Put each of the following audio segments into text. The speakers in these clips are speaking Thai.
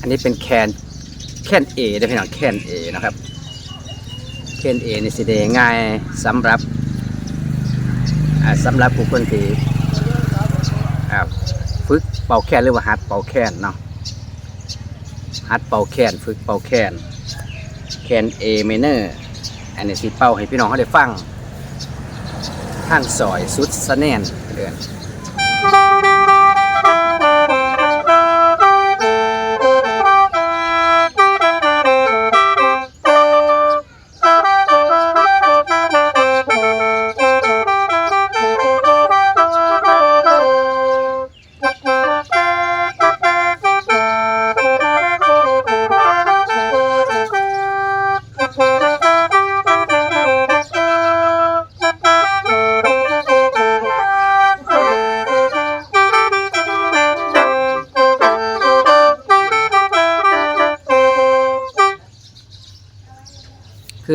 อันนี้เป็นแคนแคนเอได้พี่น้องแคนเอนะครับแคนเอนี่สิเดง่ายสำหรับอ่าสำหรับผู้คนที่ฝึกเป่าแคนหรือว่าหัดเป่าแคนเนาะหัดเป่าแคนฝึกเป่าแคนแคนเอเมเนอร์อันนี้สิเป่าให้พี่น้องเขาได้ฟังทางซอยสุดสะแนนเดือน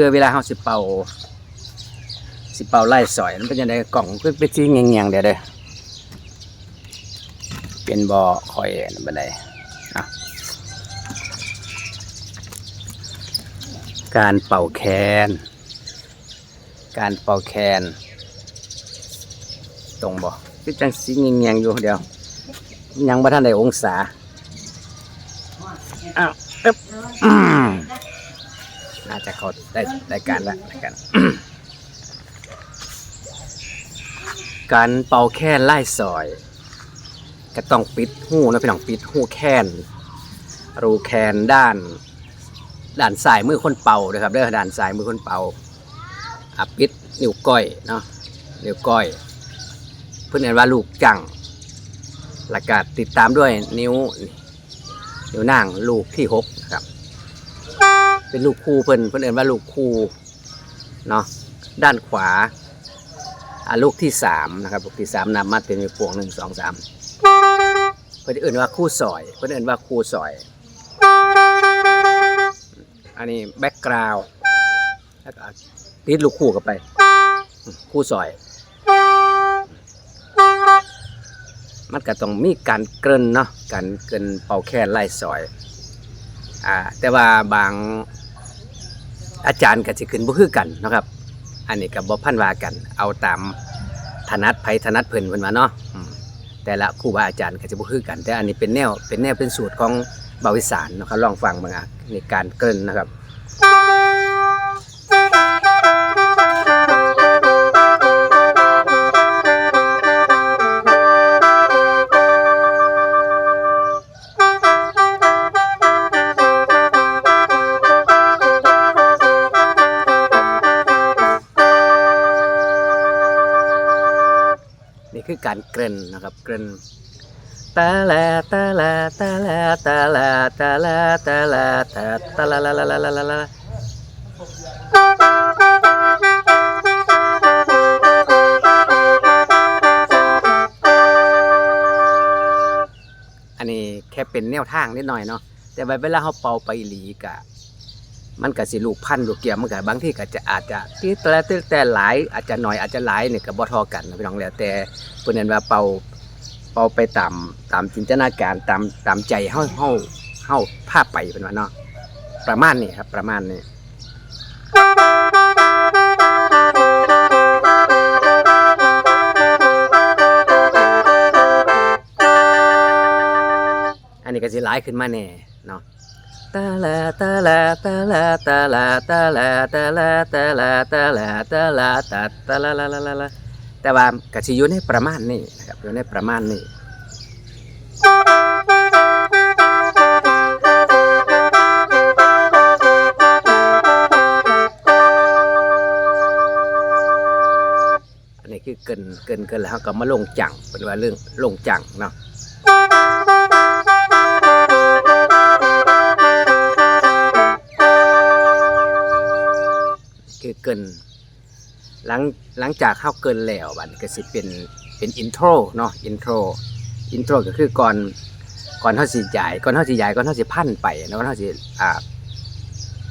อเวลาเราสิเป่า สิเป่าไล่สอยมันเป็นยังไงกล่องเป็นเป็นสีเงียงๆเดี๋ยวเด้อเป็นบ่อคอยนั่นเป็นไดอะการเป่าแคนการเป่าแคนตรงบ่คือจังสีเงียงๆอยู่เดียว ยังบ่ทันได้องศาอ้าวอึ๊บอืมน่าจะเขา ได้ได้การและได้การการเป่าแค่นไล่ซอย ก็ต้องปิดหูนะพี่น้องปิดหูแค่นรูแคนด้าน ด้านซ้ายมือคนเป่านะครับเด้อด้านซ้ายมือคนเป่าอะปิดนิ้วก้อยเนาะนิ้วก้อย เพื่อนเรียนว่าลูกจังหลักการติดตามด้วยนิ้วนิ้วนางลูกที่หก เป็นลูกคู่เพิ่นเพิ่นเอิ้นว่าลูกคู่เนาะด้านขวาอ่าลูกที่สามนะครับลูกที่สามนำมาเป็นพวงหนึ่งสองสามเพิ่นเอิ้นว่าคู่ซอย เพิ่นเอิ้นว่าคู่ซอย อันนี้แบ็กกราวด์แล้วก็ติดลูกคู่เข้าไป คู่ซอยมันก็ต้องมีการเกรินเนาะการเกรินเป่าแค่ไล่ซอย อ่าแต่ว่าบางอาจารย์ก็จะขึ้นบ่คือกันนะครับ อันนี้ก็บ่พันว่ากัน เอาตามถนัดไผถนัดเพิ่นเพิ่นว่าเนาะอืมแต่ละครูบาอาจารย์ก็จะบ่คือกัน แต่อันนี้เป็นแนวเป็นแนวเป็นสูตรของบาวิสานนะครับลองฟังเบิ่งอะในการเกรินนะครับ การเกริ่นนะครับเกริ่นตาลาตาลาตาลาตาลาตาลาตาลาตาตาลาลาลาลาลาลาลาอันนี้แค่เป็นแนวทางนิดหน่อยเนาะแต่ว่าเวลาเขาเป่าไปหลีกะ มันก็สิลูกพันธุ์ลูกเกียมมันก็บางที่ก็จะอาจจะที่แต่แต่แต่หลายอาจจะน้อยอาจจะหลายเนี่ยก็บ่ทอกันนะพี่น้องแล้วแต่เพิ่นเห็นว่าเป่าเป่าไปตามตามจินตนาการตามตามใจเฮาเฮาเฮาภาพไปเป็นว่าเนาะประมาณนี้ครับประมาณนี้อันนี้ก็สิหลายขึ้นมาแน่เนาะ ตาลาตาลาตาลาตาลาตาลาตาลาตาลาตาลาตาลาตาตาลาลาลาลาแต่ว่ากสิอยู่ในประมาณนี้นะครับอยู่ในประมาณนี้อันนี้คือเกินเกินเกินแล้วก็มาลงจังเป็นว่าเรื่องลงจังเนาะ คือเกินหลังหลังจากเข้าเกินแล้วบัดนี้ก็สิเป็นเป็นอินโทรเนาะอินโทรอินโทรก็คือก่อนก่อนเฮาสิใหญ่ก่อนเฮาสิใหญ่ก่อนเฮาสิพันไปแล้วก่อนเฮาสิอ่า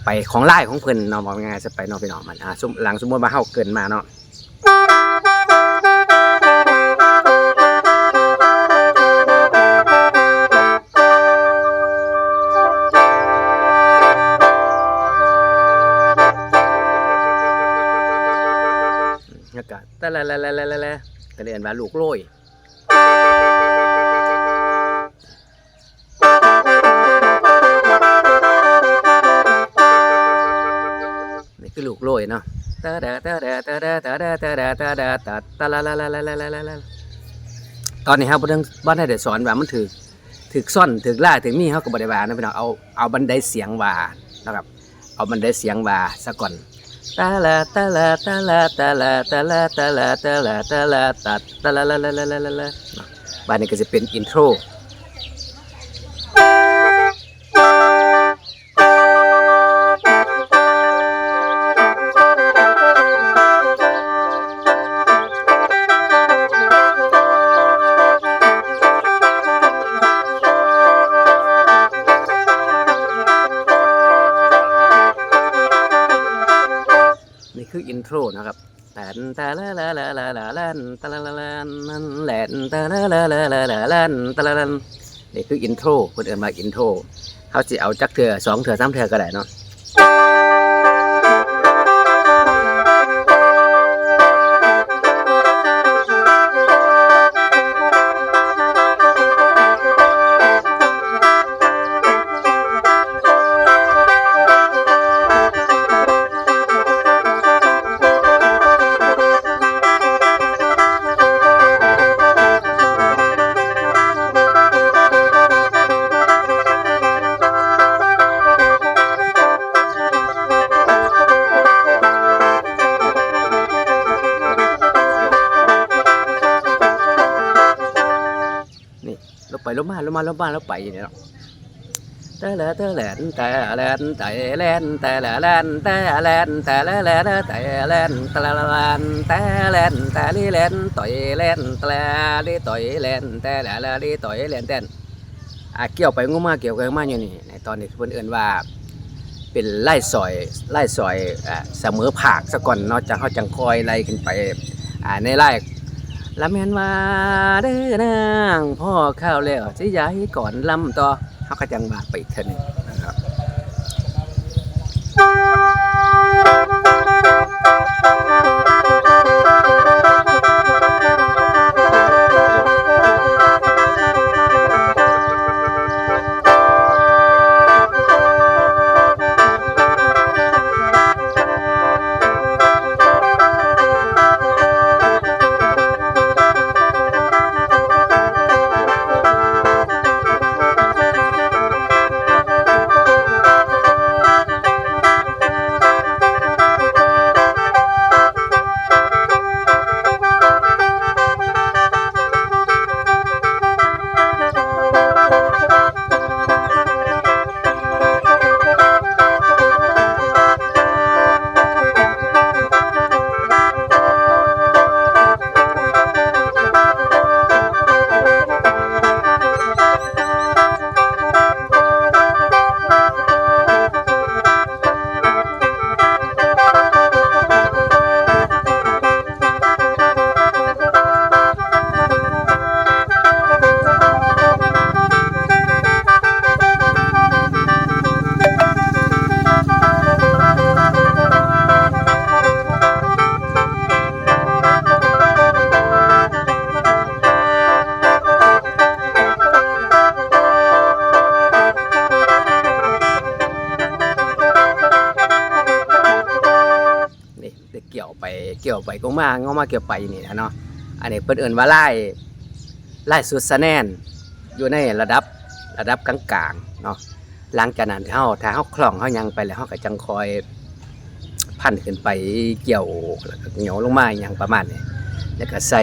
ไปของไล่ของเพิ่นเนาะบอกง่ายๆจะไปเนาะพี่น้องมันอ่าหลังสมมติมาเข้าเกินมาเนาะ แต่ละละละละละละกันเอื่นว่าลูกโรยนี่คือลูกโรยเนาะตาดาตาดาตาดาตาดาตาดาตาดาตาตาละละละละละละละตอนนี้ครับบ้านบ้านไทยเดสอนว่ามันถือถือซ่อนถือล่าถือมีเขาก็บริวารนะพี่น้องเอาเอาบันไดเสียงว่านะครับ เอาบันไดเสียงว่าซะก่อน ตาลาตาลาตาลาตาลาตาลาตาลาตาลาตาลาตาตาลาลาลาลาลาลาลาบ้านนี้ก็จะเป็นอินโทร ตาลาลาลาลาลาลันตาลาลาลันนั่นแหลนตาลาลาลาลาลาลันตาลาลันนี่คืออินโทรเพิ่นเอิ้นมาอินโทรเขาจะเอาจักเถื่อสองเถื่อสามเถื่อก็ได้เนาะ มาลบมาลบมาแล้วไปอย่างนี้เนาะแต่ละแต่แหลนแต่แหลนแต่แหลนแต่ละแหลนแต่แหลนแต่ละแหลนแต่แหลนแต่ละแหลนแต่แหลนแต่ลีแหลนต่อยแหลนแต่ลีต่อยแหลนแต่ละละลีต่อยแหลนแต่อะเกี่ยวไปงูมาเกี่ยวกันมาอยู่นี่ในตอนนี้เพิ่นเอิ้นว่าเป็นไล่ซอยไล่ซอยอ่าเสมอภาคซะก่อนเนาะจังเฮาจังคอยไล่ขึ้นไปอ่าในไล่ ลำแม่นว่าเด้อนางพ่อข้าวแล้วสิยายก่อนลำต่อเขาก็จังว่าไปอีกเทื่อหนึง เกี่ยวไปเกี่ยวไปก็มางอมาเกี่ยวไปนี่นะเนาะอันนี้เพิ่นเอิ้นว่าไล่ไล่สุดสะแนนอยู่ในระดับระดับกลางๆเนาะหลังจากนั้นเฮาถ้าเฮาคล่องเฮายังไปแล้วเฮาก็จังคอยพันขึ้นไปเกี่ยวแล้วก็เหนียวลงมาอย่างประมาณนี้แล้วก็ใส่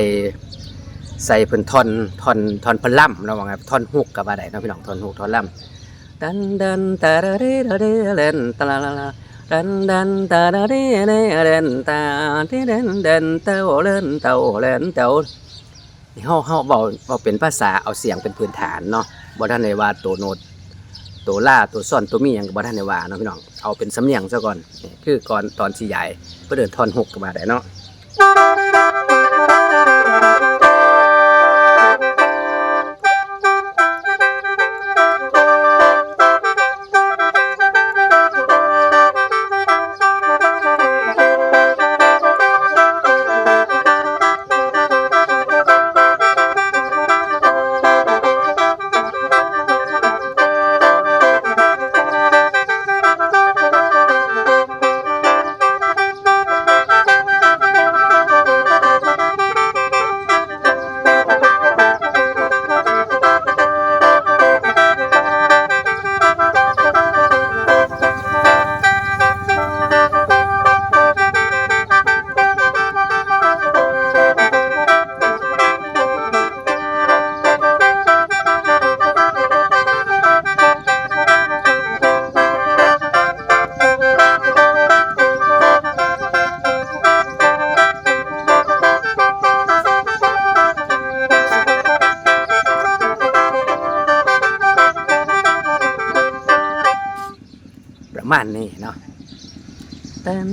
ใส่เพิ่นทอนทอนทอนพนล่ำเนาะว่าไงทอนฮุกกับว่าได้เนาะพี่น้องทอนฮุกทอนล่ำดันดันตาระเรรเรเล่นตะละละละ ดันดันตาดาดีเนเรนตาที่เดนเดนเต้าเล่นเต้าเล่นเต้าเฮาเฮาเว้าเว้าเป็นภาษาเอาเสียงเป็นพื้นฐานเนาะบ่ทันได้ว่าตัวโน้ตตัวล่าตัวซ่อนตัวมีหยังก็บ่ทันได้ว่าเนาะพี่น้องเอาเป็นสำเนียงซะก่อนคือก่อนตอนสิใหญ่เพื่อเดินทอนหกก็มาได้เนาะ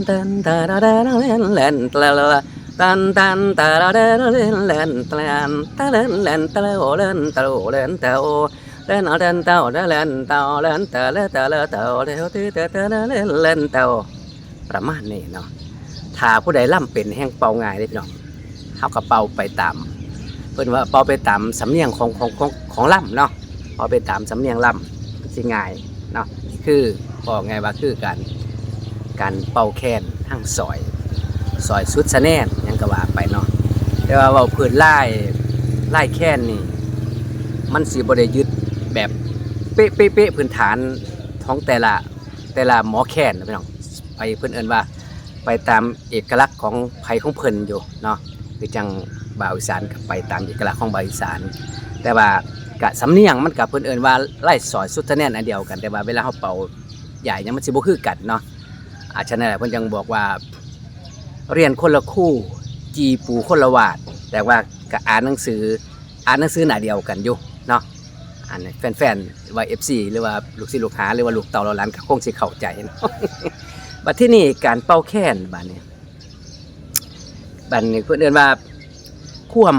ตันตาดาดาดาเลนเลนตะละตันตันตาดาดาดาเลนเลนตะลันตะเลนเลนตะละโอเลนตะโอเลนตะโอเลนเอาเลนตะโอเลนตะโอเลนตะละตะละตะโอเลโอตะตะตะละเลนเลนตะโอประมาณนี้เนาะถ้าผู้ใดล่ำเป็นแห่งเป่าง่ายเด้พี่น้องเฮาก็เป่าไปตามเพิ่นว่าเป่าไปตามสำเนียงของของของของล่ำเนาะเป่าไปตามสำเนียงล่ำสิง่ายเนาะคือบอกไงว่าคือการ การเป่าแคนทั้งซอยซอยสุดสะแนนยังก็ว่าไปเนาะแต่ว่าเว้าพื้นไล่ไล่แคนนี่ มันสิบ่ได้ยึดแบบเป๊ะเป๊ะเป๊ะพื้นฐานของแต่ละแต่ละหมอแคนนะพี่น้องไปเพิ่อนเอินว่า ไปตามเอกลักษณ์ของไผของเพิ่นอยู่เนาะคือจังบาวอีสานก็ไปตามเอกลักษณ์ของบาวอีสาน แต่ว่ากะสำเนียงมันกับเพิ่อนเอินว่าไล่สอยสุดทะแน่นอันเดียวกันแต่ว่าเวลาเฮาเป่าใหญ่ยังมันสิบ่คือกันเนาะ อาฉะนั้นแหละเพิ่นจังบอกว่า เรียนคนละคู่ จีปูคนละวาด แต่ว่าก็อ่านหนังสืออ่านหนังสือหน้าเดียวกันอยู่เนาะอันนี้แฟนๆว่า FC หรือว่าลูกศิษย์ลูกหาหรือว่าลูกเต่าเราหลานก็คงสิเข้าใจเนาะบัดที่นี่การเป่าแค้นบัดนี้บัดนี้เพิ่นเอิ้นว่าความ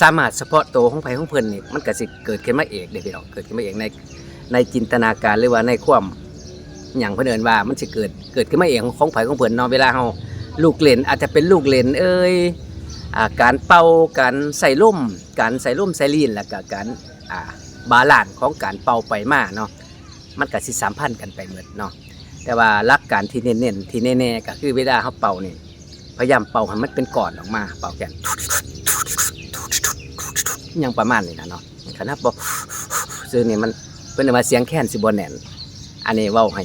สามารถเฉพาะตัวของไผของเพิ่นนี่มันก็สิเกิดขึ้นมาเองเด้พี่น้องเกิดขึ้นมาเองในในจินตนาการหรือว่าในความ หยังเพิ่นเอิ้นว่ามันสิเกิดเกิดขึ้นมาเองของไผของเพิ่อนเนาะเวลาเฮาลูกเล่นอาจจะเป็นลูกเล่นเอ้ยอการเป่าการใส่ล่มการใส่ล่มใส่ลีนแล้วก็การบาลานซ์ของการเป่าไปมาเนาะมันก็สิสัมพันกันไปหมดเนาะแต่ว่าหลักการที่เน้นๆที่แน่ๆก็คือเวลาเขาเป่านี่พยายามเป่าให้มันเป็นก้อนออกมา เป่าแกนยังประมาณนี้นะเนาะขนาดบอกซึ่งนี่มันเป็นมาเสียงแค้นสิบแน่น อันนี้เว้าให้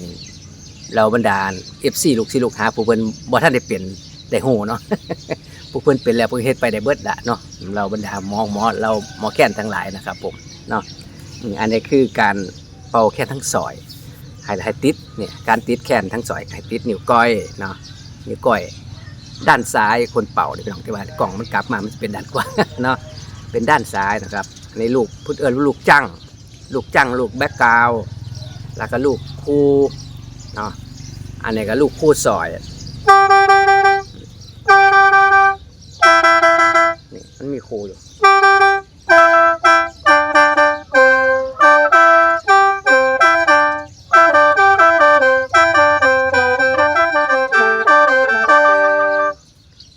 เราบรรดาเอฟซีลูกศิษย์ลูกหาผู้เพิ่นบ่ท่านได้เปลี่ยนได้โหเนาะผู้เพิ่นเป็นแล้วเพิ่นเฮ็ดไปได้เบิดละเนาะเราบรรดาหมอหมอเราหมอแค้นทั้งหลายนะครับ ผมเนาะอันนี้คือการเป่าแค้นทั้งซอยให้ให้ติดเนี่ยการติดแขนทั้งสอยให้ติดนิ้วก้อยเนาะนิ้วก้อยด้านซ้ายคนเป่าเนี่ยเป็นของที่ว่ากล่องมันกลับมามันจะเป็นด้านขวาเนาะเป็นด้านซ้ายนะครับในลูกพุทธเอิญลูกจังลูกจังลูกแบ็กกราว แล้วก็ลูกคู่เนาะอันนี้ก็ลูกคู่ซอยนี่มันมีคูอยู่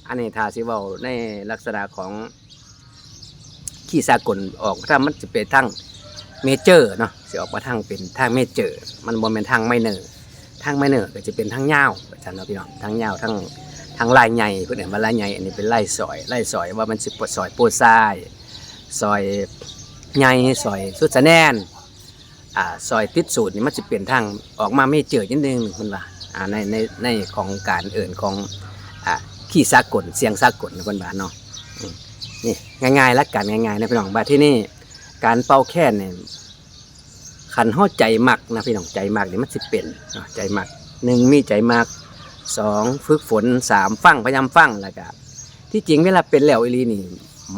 อันนี้ทาสิเว้าในลักษณะของขี้สากลออกถ้ามันจะเป็นทาง เมเจอร์เนาะสิออกมาทางเป็นทางเมเจอร์ มันบ่แม่นทางไมเนอร์ทางไมเนอร์ก็จะเป็นทางยาวอาจารย์เนาะพี่น้องทางยาวทางทางลายใหญ่เพิ่นเรียกว่าลายใหญ่อันนี้เป็นลายซอยลายซอยว่ามันสิปวดซอยโปรซายซอยใหญ่ซอยสุดสะแนนอ่าซอยติดสูตรนี่มันจะเปลี่ยนทางออกมาเมเจอร์นิดนึงเพิ่นว่าอ่าในในในของการเอื่นของอ่าขี่สากลเสียงสากลนะคนบ้านเนาะนี่ง่ายๆและกันง่ายๆนะพี่น้องบ้านที่นี่ การเป่าแค่นเนี่ยขันห่อใจมักนะพี่น้องใจมักเนี่ยมันสิเป็นเนใจมักหนึ่งมีใจมักสองฝึกฝนสามฟังพยายามฟังแล้วก็ที่จริงเวลาเป็นแล้วอีหลีนี่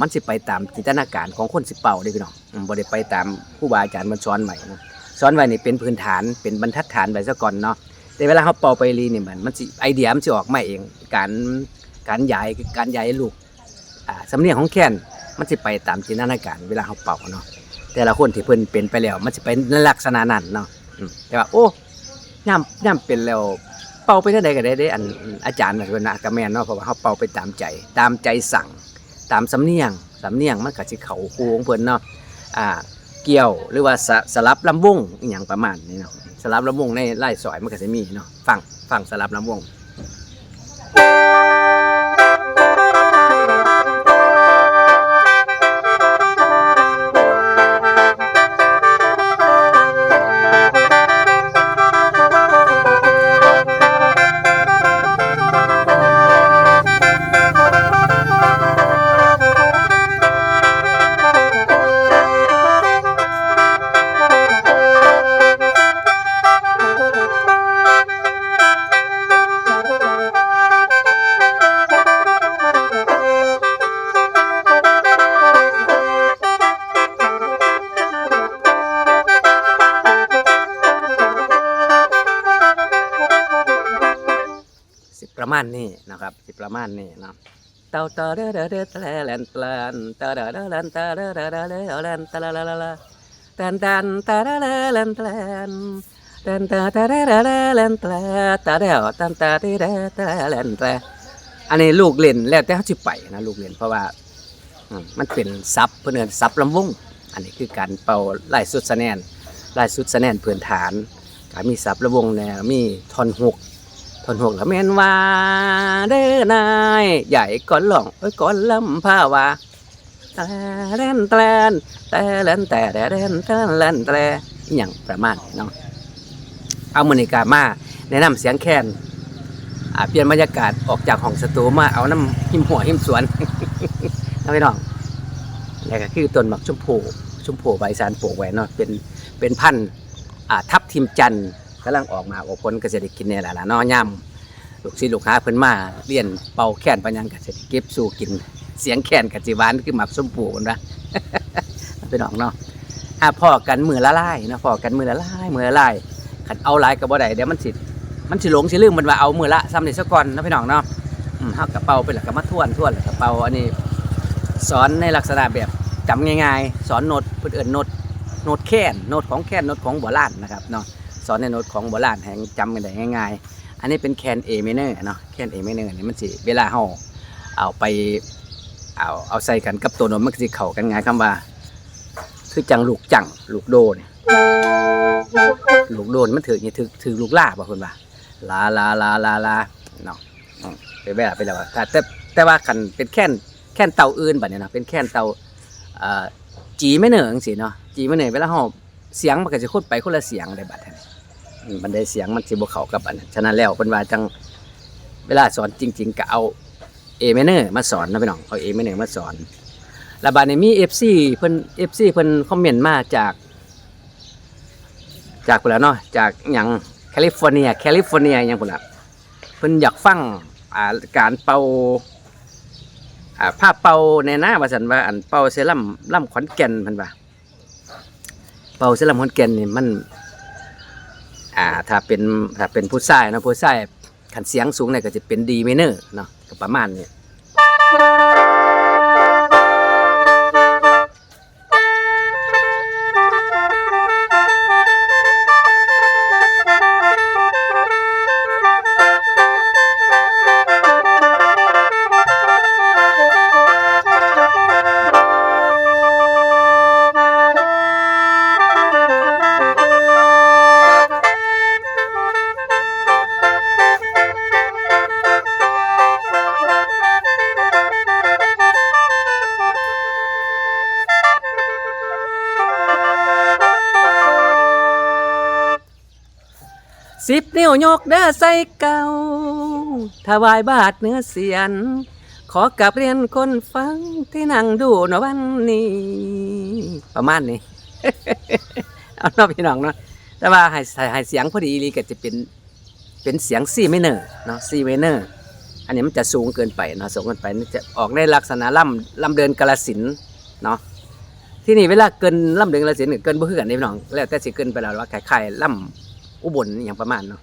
มันสิไปตามจินตนาการของคนสิเป่าเด้พี่น้องบ่ได้ไปตามผู้บาอาจารย์มันสอนไว้นะสอนไว้นี่เป็นพื้นฐานเป็นบรรทัดฐานไว้ซะก่อนเนาะแต่เวลาเขาเป่าไปรีนี่มันมันสิไอเดียมันสิออกมาเอง การการย้ายการย้ายลูกอ่าสำเนียงของแคนมันสิไปตามจินตนาการเวลาเขาเป่าเนาะ แต่ละคนที่เพิ่นเป็นไปแล้ว มันสิเป็นในลักษณะนั้นเนาะอืมแต่ว่าโอ้ย่ำย่ำเป็นแล้ว เป่าไปเท่าใดก็ได้เด้อันอาจารย์น่ะเพิ่นน่ะก็แม่นเนาะเพราะว่าเขาเป่าไปตามใจ ตามใจสั่ง ตามสำเนียงสำเนียงมันก็สิเข้าคูของเพิ่นเนาะอ่าเกี่ยวหรือว่าสะสลับลำวงอหย่างประมาณนี้เนาะสลับลำวงในไล่สอยมันก็จะมีเนาะฟังฟังสลับลำวง มาณนี้นะครับสิประมาณนี้เนาะเต่าเต่าเด้อเด้อเด้อแลแลนแลนเต่าเด้อเด้อแลนเต่าเด้อเด้อเด้อเด้อแลนตะละละละละแตนแตนตะละละแลนแลนแตนตะตะเด้อเด้อเด้อแลนแลตะเด้อตันตะเด้อเด้อตะแลนแลอันนี้ลูกเล่นแล้วแต่เขาสิไปนะลูกเล่นเพราะว่าอืมมันเป็นซับเพื่นเอนซับลำวง อันนี้คือการเป่าลายสุดสะแนนลายสุดสะแนนพื้นฐานก็มีซับระวงแนวมีทอนหก ทนหกล้วแม่นว่าเด้อนายใหญ่ก่อนหลงเอ้ยก่อนลำผ้าวาแต่แลนแตนแต่แลนแต่แต่แลนแต่แลนแต่อหย่างประมาณนี้เนาะเอามือนิกามาแนะนำเสียงแคนเปลี่ยนบรรยากาศออกจากห้องสตูมาเอาน้ำหิมหัวหิมสวนน้องพี่น้องนี่ก็คือต้นหมักชมพูชมพูใบสารปลูกไว้เนาะเป็นเป็นพันธุ์ทับทิมจันทร์ กำลังออกมาออกผลก็จะได้กินเนี่ยแหละล่ะเนาะย่ำลูกศิษย์ลูกหาเพิ่นมาเรียนเป่าแค้นปัญญังก็จะได้เก็บสู่กิน เสียงแค้นกับจิวานคือหมักชมพูคนละเป็นน้องเนาะอ่าพ่อกันมือละลายนะพ่อกันมือละลายมือละลายขันเอาลายกับบ่ได้เดี๋ยวมันสิมันสิหลงสิลืมมันว่าเอามือละซ้ำนี่ซะก่อนนะพี่น้องเนาะอืมเฮากระเป๋าไปแล้วก็มาทวนทวนแล้วกระเป๋าอันนี้สอนในลักษณะแบบจำง่ายๆ สอนโน้ตเพื่นเอิญโน้ตโน้ตแค้นโน้ตของแค้นโน้ตของโบราณนะครับเนาะ สอนในโน้ตของโบราณแห่งจำกันได้ง่ายๆ อันนี้เป็นแคนเอเมเนอร์เนาะแคนเอเมเนอร์นี่มันสิเวลาเฮาเอาไปเอาเอาใส่กันกับตัวโน้ตมันสิเข้ากันง่ายคำว่า คือจังลูกจังลูกโดเนี่ยลูกโดนมันถือนี่ถือถือลูกล่าบ่คนว่าลาลาลาลาลาเนาะไปเวลาไปแล้วแต่แต่แต่ว่าคันเป็นแค่นแค่นเตาอื่นแบบนี้นาะเป็นแค่นเตาเอ่อจีไม่เหนือจังซี่เนาะจีไม่เหนือเวลาเฮาเสียงมันก็จะคนไปคนละเสียงได้บัดนี้อื มมันไดเสียงมันสิบ่เข้ากับอันนั้นฉะนั้นแล้วเพิ่นว่าจังเวลาสอนจริง ๆก็เอาเอเมเนอร์มาสอนนะพี่น้องเอาเอเมเนอร์มาสอนแล้วบัดนี้มี FC เพิ่น FC เพิ่นคอมเมนต์มาจาก จากพุ่นแล้วเนาะจากหยังแคลิฟอร์เนียแคลิฟอร์เนียหยังพุ่นละเพิ่นอยากฟังอ่าการเป่าอ่าผ้าเป่าในหน้าว่าสันว่าอันเป่าเซรั่มล่ำขอนแก่นเพันว่าเป่าเซรั่มขอนแก่นนี่มัน อ่าถ้าเป็นถ้าเป็นผู้ชายเนาะผู้ชายขันเสียงสูงเนี่ยก็จะเป็นดีเมเนอร์เนาะก็ประมาณนี้ นิ้วยกเด้อใส่เก่าถวายบาทเนื้อเสียน ขอกลับเรียนคนฟังที่นั่งดูเนาะวันนี้ ประมาณนี้ เอานาพี่น้องเนาะแต่ว่าห้ให้ให้เสียงพอดีลีก็จะเป็นเป็นเสียงซีไมเนอร์เนาะซีไมเนอร์อันนี้มันจะสูงเกินไปเนาะสูงเกินไปนจะออกในลักษณะล่ำล่ำเดินกาลสินเนาะที่นี่เวลาเกินล่ำเดินกาลสินเกินบ่คือกันนี่พี่น้องแล้วแต่สิเกินไปแล้วว่าคล้ายๆล่ำอุบลอย่างประมาณเนาะ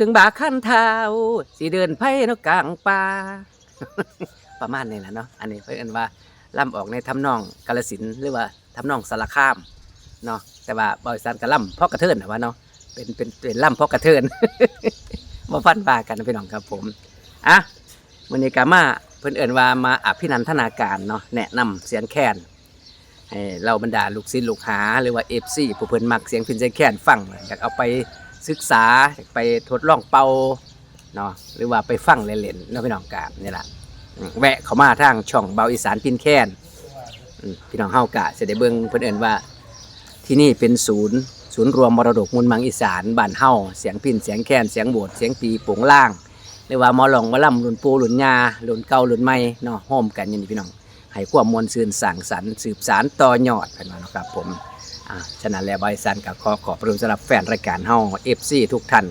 ถึงบาขั้นเท้าสิเดินไพ่นกกลางป่าประมาณนี้แหละเนาะอันนี้เพื่อนว่าล่ำออกในทำนองกาลสินหรือว่าทำนองสารคามเนาะแต่ว่าบริษัทกระล่ำเพราะกระเทินนะว่าเนาะเป็นเป็นเป็นล่ำเพราะกระเทินมาฟันบากันพี่น้องครับผมอะวันนี้กามาเพื่อนเอินว่ามาอภินันทนาการเนาะแนะนำเสียงแคนให้เราบรรดาลูกศิษย์ลูกหา หรือว่าเอฟซีผู้เพิ่นมักเสียงพินเสียงแค้นฟังอยากเอาไป ศึกษาไปทดลองเป่าเนาะหรือว่าไปฟังเล่นๆเนาะพี่น้องกานี่แหละแวะเข้ามาทางช่องเบาอีสานพินแค้นพี่น้องเฮากะจะได้เบิ่งเพิ่อนเอินว่า ที่นี่เป็นศูนย์ ศูนย์รวมมรดกมูลมังอีสานบ้านเฮาเสียงพินเสียงแค้นเสียงโบสถ์เสียงปีโป่งล่างหรือว่ามอหลองมอลำรุ่นปูรุ่นยารุ่นเก่ารุ่นใหม่เนาะโฮมกันย่างนี้พี่น้องให้ความมวลซื่นสั่งสรรสืบสารต่อยอดกันมาเนาะครับผม ฉะนั้นแล้วบริษัทก็ขอขอบพระคุณสำหรับแฟนรายการเฮา FC ทุกท่าน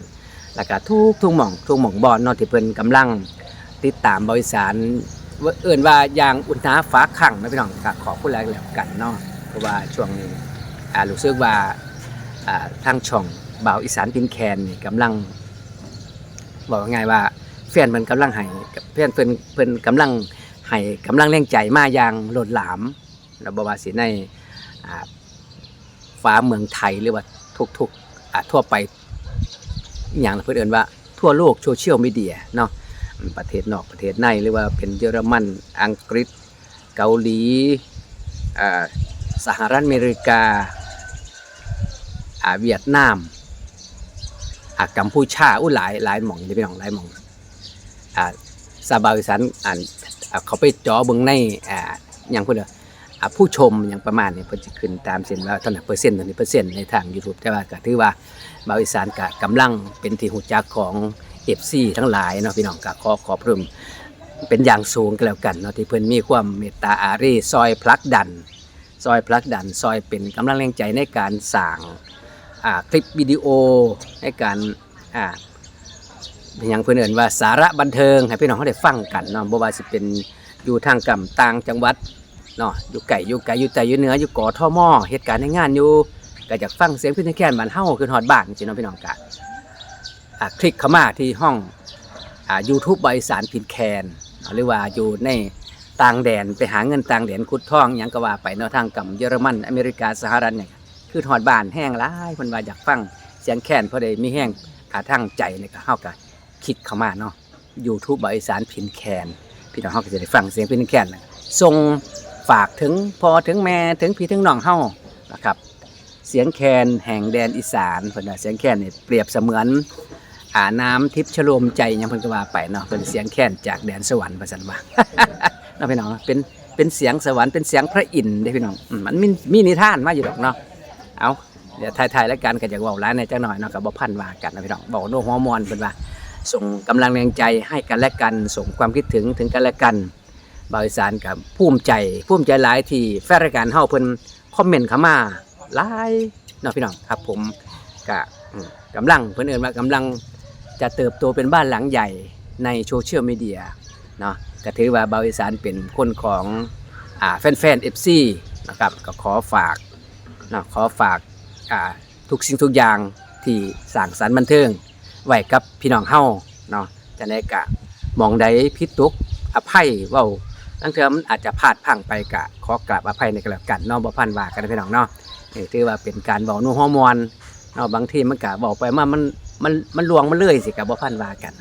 แล้วก็ทุกทุกหม่องทุกหม่องบอลนาะที่เพิ่นกำลังติดตามบริษัทเอื่นว่าอย่างอุณหาฟ้าขังนะพี่น้องก็ขอบคุณหลายแล้วกันเนาะเพราะว่าช่วงนี้อ่ารู้สึกว่าอ่าทางช่องบ่าวอีสานพินแคนนี่กำลัง บอกง่ายว่าแฟนเพิ่นกำลังให้แฟนเพิ่นเพิ่นกำลังให้กำลังแรงใจมาอย่างโลดหลามแล้วบ่ว่าสิในอ่า ฟ้าเมืองไทยหรือว่าทุกๆอ่าทั่วไปอย่างเพิ่นเอินว่าทั่วโลกโซเชียลมีเดียเนาะประเทศนอกประเทศในหรือว่าเป็นเยอรมันอังกฤษ เกาหลีสหรัฐอเมริกาเวียดนามกัมพูชาอุ้หลายหลายหม่องนี่พี่น้องหลายหม่องอ่าซาบาวิสันอ่านเขาไปจอเบิ่งในอ่าอย่างพิ่นเด้ออ่า ผู้ชมอย่างประมาณนี้เพิ่นสิขึ้นตามเส้นว่าเท่าไหร่เปอร์เซ็นต์เท่านี้เปอร์เซ็นต์ในทาง YouTube แต่ว่าก็ถือว่าบาวิสานก็กำลังเป็นที่รู้จักของ FC ทั้งหลายเนาะพี่น้องก็ขอขอบคุณเป็นอย่างสูงก็แล้วกันเนาะที่เพิ่นมีความเมตตาอารีซอยผลักดัน ซอยผลักดันซอยเป็นกำลังแรงใจในการสร้างอ่าคลิปวิดีโอในการอ่าเป็นหยังเพื่อนเอินว่าสาระบันเทิงให้พี่น้องเขาได้ฟังกันเนาะบ่ว่าสิเป็นอยู่ทางกำต่างจังหวัด เนาะอยู่ไก่อยู่ไก่อยู่ใจอยู่เหนืออยู่ก่อท่อหม้อเหตุการณ์ในงานอยู่ก็อยากฟังเสียงพี่นแค้นบ้านเฮาคือฮอดบ้านสิเนาะพี่น้องกะอ่าคลิกเข้ามาที่ห้องอ่า YouTube บสารพินแคนเนหรือว่าอยู่ในต่างแดนไปหาเงินต่างแดนขุดทองยังก็ว่าไปเนาะทางกำเยอรมันอเมริกาสหรัฐเนี่ยคือถอดบ้านแห้งหลายเพิ่นว่าอยากฟังเสียงแค้นเพราะได้มีแห้งกระทั่งใจนี่ก็เฮาก็คิดเข้ามาเนาะ YouTube บสารพินแคนพี่น้องเฮาก็จะได้ฟังเสียงพินแคนน่ะส่ง ฝากถึงพอถึงแม่ถึงพี่ถึงน้องเฮานะครับ เสียงแคนแห่งแดนอีสานเพิ่นว่าเสียงแคนนี่เปรียบเสมือนอ่าน้ำทิพย์ชโลมใจยังเพิ่นก็ว่าไปเนาะเป็นเสียงแคนจากแดนสวรรค์ว่าซั่นว่าเนาะพี่น้องเป็นเป็นเสียงสวรรค์เป็นเสียงพระอินทร์เด้พี่น้องอืมมันมีมีนิทานมาอยู่ดอกเนาะเอาเดี๋ยวถ่ายๆแล้วกันก็จะเว้าร้านในจังหน่อยเนาะกับบ่พันว่ากันนะพี่น้องบอกโน้หัวมอนเป็นว่า ส่งกำลังแรงใจให้กันและกัน ส่งความคิดถึงถึงกันและกัน บริสารกับภูมิใจภูมิใจหลายที่แฟนรายการเฮาเพิ่นคอมเมนต์เข้ามาหลายเนาะพี่น้องครับ ผมก็อืมกำลังเพิ่นเอิ้นว่ากำลังจะเติบโตเป็นบ้านหลังใหญ่ในโซเชียลมีเดียเนาะก็ถือว่าบริสารเป็นคนของอ่าแฟนๆ FC นะครับก็ขอฝากเนาะขอฝากอ่าทุกสิ่งทุกอย่างที่สร้างสรรค์บันเทิงไว้กับพี่น้องเฮาเนาะจะได้กะมองใดพิดตุกอภัยเว้า ตั้งเทอมันอาจจะพลาดพังไปกะขอกราบอภัยในกระกันเนาะบ่พันว่ากันนะพี่น้องเนาะนี่ถือว่าเป็นการเว้านัวฮอร์โมนเนาะบางทีมันกะบอกไปมามันมันมันลวงมันเลื่อยสิกะบ่พันว่ากัน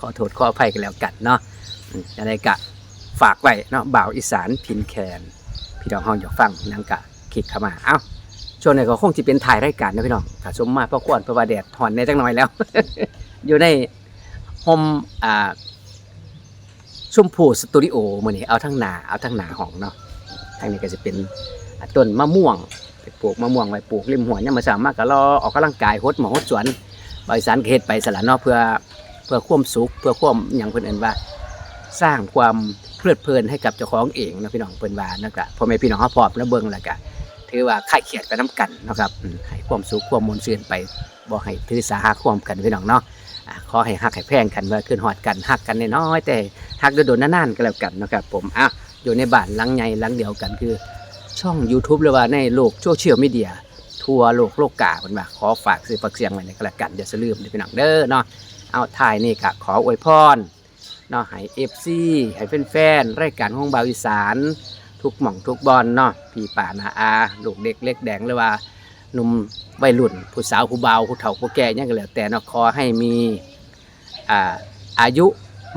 ขอโทษขออภัยกันแล้วกันเนาะอะได้กะฝากไว้เนาะบ่าวอีสานพินแคนพี่น้องเฮาอยากฟังนังกะคลิกเข้ามาเอ้าช่วงนี้ก็คงจะเป็นถ่ายรายการนะพี่น้องถ้าสมมาเพราะควรเพราะว่าแดดหอนในจังหน่อยแล้ว อยู่ในโฮมอ่า ชมพูสตูดิโอมือนี้เอาทั้งหนาเอาทั้งหนาห้องเนาะทางนี้ก็จะเป็นต้นมะม่วงไปปลูกมะม่วงไว้ปลูกริมหัวยามมาสามารถก็รอออกกำลังกายหดหมอหดสวนบริสารเฮ็ดไปสละเนาะเพื่อเพื่อควมสุขเพื่อควมหยังเพิ่นเอิ้นว่า สร้างความเพลิดเพลินให้กับเจ้าของเองนะพี่น้องเพิ่อนว่านั่นก็พ่อแม่พี่น้องเฮาพร้อมแล้วเบิ่งแล้วก็ถือว่าค่ายเขียดไปน้ำกันนะครับให้ความสุขความมวลซื่นไปบ่ให้ถือสาหาความกันพี่น้องเนาะ ขอให้ฮักให้แพงกันว่าขึ้นหอดกันฮักกันน้อยแต่ฮักโดนๆนานๆก็แล้วกันนะครับผมอะอยู่ในบ้านหลังใหญ่หลังเดียวกันคือ ช่อง YouTube หรือว่าในโลกโซเชียลมีเดียทั่วโลกโลกกาเพิ่นว่าขอฝากซื้อฝักเสียงไว้ในก็แล้วกันอย่าลืมเด้อพี่น้องเด้อเนาะเอาถ่ายนี่ก็ขออวยพรเนาะให้ FC ให้แฟนๆรายการของบาวอีสาน ทุกหม่องทุกบอลเนาะพี่ป่านาอาลูกเด็กเล็กแดงหรือว่า หนุ่มวัยรุ่น ผู้สาวผู้เบาผู้เฒ่าผู้แก่เนี่ยก็แล้วแต่เนาะขอให้มีอ่าอายุ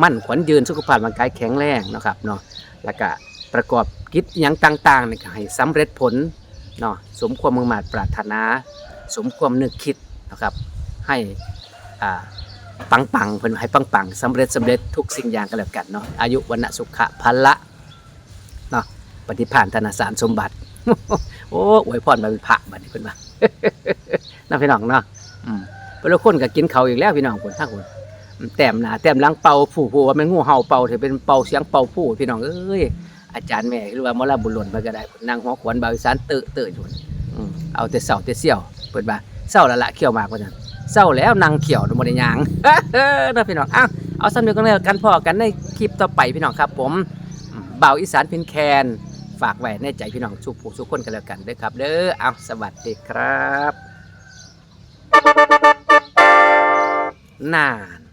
มั่นขวัญยืนสุขภาพร่างกายแข็งแรงนะครับเนาะแล้วก็ประกอบกิจอหยังต่างๆนี่ก็ให้สำเร็จผลเนาะสมความมุ่งมั่ปรารถนา สมความนึกคิดนะครับให้อ่าปังๆเพิ่นให้ปังๆสำเร็จสำเร็จทุกสิ่งอย่างก็แล้วกันเนาะอายุวันนสุขะพละเนาะปฏิภาณธนสารสมบัติ โอ้อวยพรมาเป็นพระบัดนี้เพิ่นว่าน้าพี่น้องเนาะอืเพิ่นคนก็กินเขาอีกแล้วพี่น้องคนทั้งคนแต้มหนาแต้มหลังเป่าผู้ผู้ว่ามันงูเห่าเป่าถือเป็นเป่าเสียงเป่าผู้พี่น้องเอ้ยอาจารย์แม่หรือว่ามรบุญหล่นไปก็ได้นางหัวขวัญบาวิสานเตอะเตอะอยู่เอาแต่เสาแต่เสี่ยวเปิดบ่าเศร้าละละเขี่ยวมากกว่านั้นเศร้าแล้วนางเขี่ยวโดนมเดยางนะพี่น้องอ้าเอาสั้นเดียวกันเลยกันพ่อกันในคลิปต่อไปพี่น้องครับ ผมเบาอีสานพินแคน ฝากไว้ในใจพี่น้องสุขผู้สุขคนกันแล้วกันด้วยครับ เด้อเอาสวัสดีครับนาน